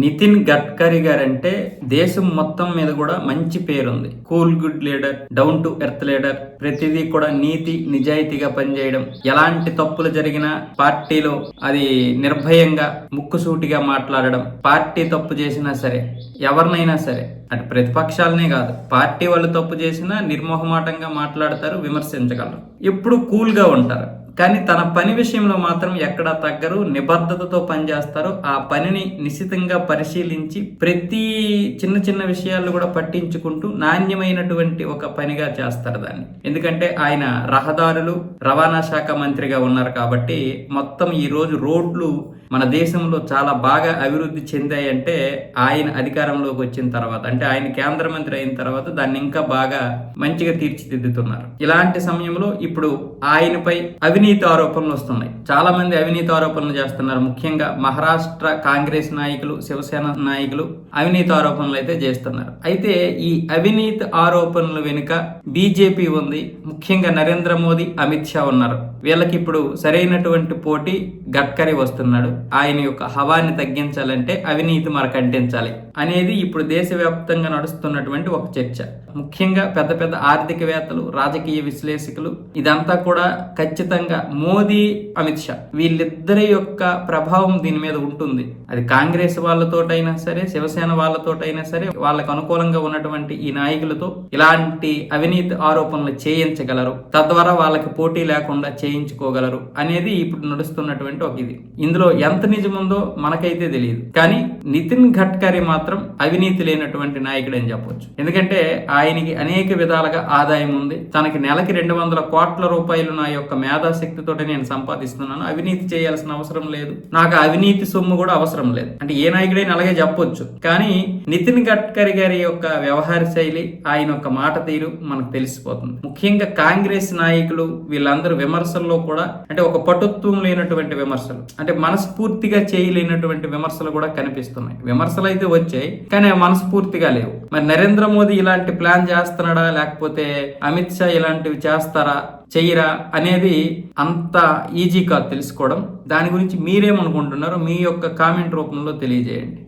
Nitin Gadkari guarantee దేశం మొత్తం మీద కూడా మంచి పేరుంది. Cool good leader down to earth leader ప్రతిదీ కూడా నీతి నిజాయితీగా పనిచేయడం. ఎలాంటి తప్పులు జరిగినా పార్టీలో అది నిర్భయంగా ముక్కుసూటిగా మాట్లాడడం. పార్టీ తప్పు చేసినా సరే ఎవరినైనా సరే అటు ప్రతిపక్షాలనే కాదు పార్టీ వాళ్ళు తప్పు చేసినా నిర్మోహమాటంగా మాట్లాడతారు విమర్శించగలరు. ఎప్పుడు కూల్గా ఉంటారు. కానీ తన పని విషయంలో మాత్రం ఎక్కడా తగ్గరు నిబద్ధతతో పనిచేస్తారు. ఆ పనిని నిశితంగా పరిశీలించి ప్రతి చిన్న చిన్న విషయాలు కూడా పట్టించుకుంటూ నాణ్యమైనటువంటి ఒక పనిగా చేస్తారు దాన్ని. ఎందుకంటే ఆయన రహదారులు రవాణా శాఖ మంత్రిగా ఉన్నారు కాబట్టి మొత్తం ఈ రోజు రోడ్లు మన దేశంలో చాలా బాగా అభివృద్ధి చెందాయంటే ఆయన అధికారంలోకి వచ్చిన తర్వాత అంటే ఆయన కేంద్ర మంత్రి అయిన తర్వాత దాన్ని ఇంకా బాగా మంచిగా తీర్చిదిద్దుతున్నారు. ఇలాంటి సమయంలో ఇప్పుడు ఆయనపై అవినీతి అవినీతి ఆరోపణలు వస్తున్నాయి. చాలామంది అవినీతి ఆరోపణలు చేస్తున్నారు. ముఖ్యంగా మహారాష్ట్ర కాంగ్రెస్ నాయకులు శివసేన నాయకులు అవినీతి ఆరోపణలు అయితే చేస్తున్నారు. అయితే ఈ అవినీతి ఆరోపణల వెనుక బీజేపీ ఉంది. ముఖ్యంగా నరేంద్ర మోదీ అమిత్ షా ఉన్నారు. వీళ్ళకి ఇప్పుడు సరైనటువంటి పోటీ గడ్కరీ వస్తున్నాడు. ఆయన యొక్క హవాన్ని తగ్గించాలంటే అవినీతి మరకంటించాలి అనేది ఇప్పుడు దేశవ్యాప్తంగా నడుస్తున్నటువంటి ఒక చర్చ. ముఖ్యంగా పెద్ద పెద్ద ఆర్థికవేత్తలు రాజకీయ విశ్లేషకులు ఇదంతా కూడా ఖచ్చితంగా మోదీ అమిత్ షా వీళ్ళిద్దరి యొక్క ప్రభావం దీని మీద ఉంటుంది. అది కాంగ్రెస్ వాళ్ళతోటైనా సరే శివసేన వాళ్ళతోటైనా సరే వాళ్ళకు అనుకూలంగా ఉన్నటువంటి ఈ నాయకులతో ఇలాంటి అవినీతి ఆరోపణలు చేయించగలరు. తద్వారా వాళ్ళకి పోటీ లేకుండా చేయించుకోగలరు అనేది ఇప్పుడు నడుస్తున్నటువంటి ఒక ఇది. ఇందులో ఎంత నిజముందో మనకైతే తెలియదు. కానీ నితిన్ గడ్కరీ మాత్రం అవినీతి లేనటువంటి నాయకుడు అని చెప్పొచ్చు. ఎందుకంటే ఆయనకి అనేక విధాలుగా ఆదాయం ఉంది. తనకి నెలకి రెండు వందల కోట్ల రూపాయలు నా యొక్క మేధాశక్తితో నేను సంపాదిస్తున్నాను. అవినీతి చేయాల్సిన అవసరం లేదు. నాకు అవినీతి సొమ్ము కూడా అవసరం లేదు. అంటే ఏ నాయకుడైనా అలాగే చెప్పొచ్చు. కానీ నితిన్ గడ్కరీ గారి యొక్క వ్యవహార శైలి ఆయన యొక్క మాట తీరు మనకు తెలిసిపోతుంది. ముఖ్యంగా కాంగ్రెస్ నాయకులు వీళ్ళందరూ విమర్శల్లో కూడా అంటే ఒక పటుత్వం లేనటువంటి విమర్శలు అంటే మనస్ఫూర్తిగా చేయలేనటువంటి విమర్శలు కూడా కనిపిస్తున్నాయి. విమర్శలు అయితే వచ్చాయి కానీ మనస్ఫూర్తిగా లేవు. మరి నరేంద్ర మోదీ ఇలాంటి ప్లాన్ చేస్తున్నాడా లేకపోతే అమిత్ షా ఇలాంటివి చేస్తారా చెయ్యరా అనేది అంత ఈజీ కాదు తెలుసుకోవడం. దాని గురించి మీరేమనుకుంటున్నారో మీ యొక్క కామెంట్ రూపంలో తెలియజేయండి.